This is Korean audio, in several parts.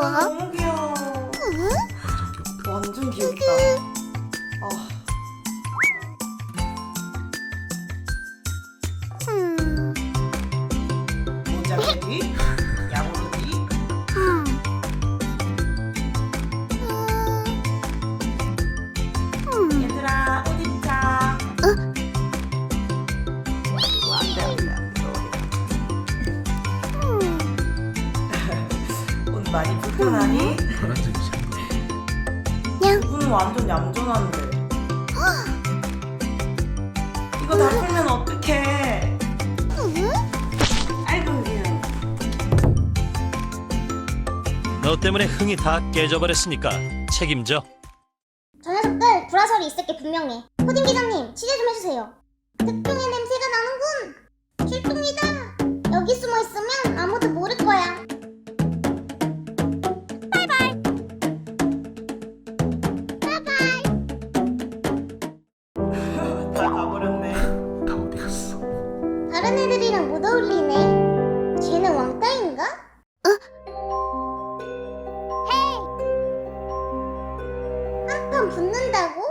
우와. 너무 귀여워. 완전 귀엽다. 아, 많이 불편하니? 이분은 완전 얌전한데. 이거 다 풀면 어떡해? 음. 아이고. 너 때문에 흥이 다 깨져버렸으니까 책임져. 저 녀석들 불화설이 있을 게 분명해. 코딩 기자님, 취재 좀 해주세요. 특종의 냄새가 나는군. 출동이다. 여기 숨어 있으면 못 어울리네. 쟤는 왕따인가? 어? 헤이. 한판 붙는다고?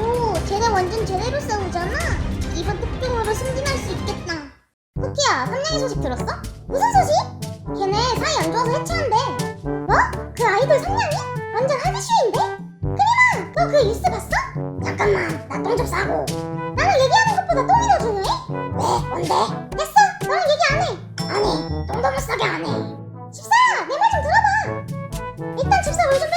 오, 쟤네 완전 제대로 싸우잖아. 이번 특종으로 승진할 수 있겠다. 쿠키야, 삼냥이 소식 들었어? 무슨 소식? 걔네 사이 안 좋아서 해체한대. 뭐? 그 아이돌 잠깐만 나 똥 좀 싸고 나는 얘기하는 것보다 똥이 더 중요해? 왜? 뭔데? 됐어 너는 얘기 안해 아니 똥도 못 싸게 안해 집사 내말 좀 들어봐 일단 집사 왜 좀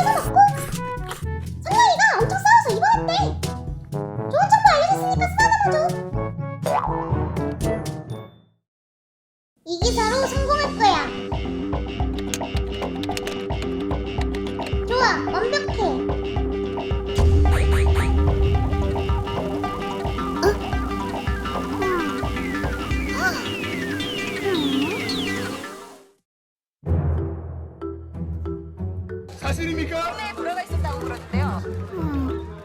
사실입니까? 네, 꿈에 들어가 있었다고 그러는데요. 음.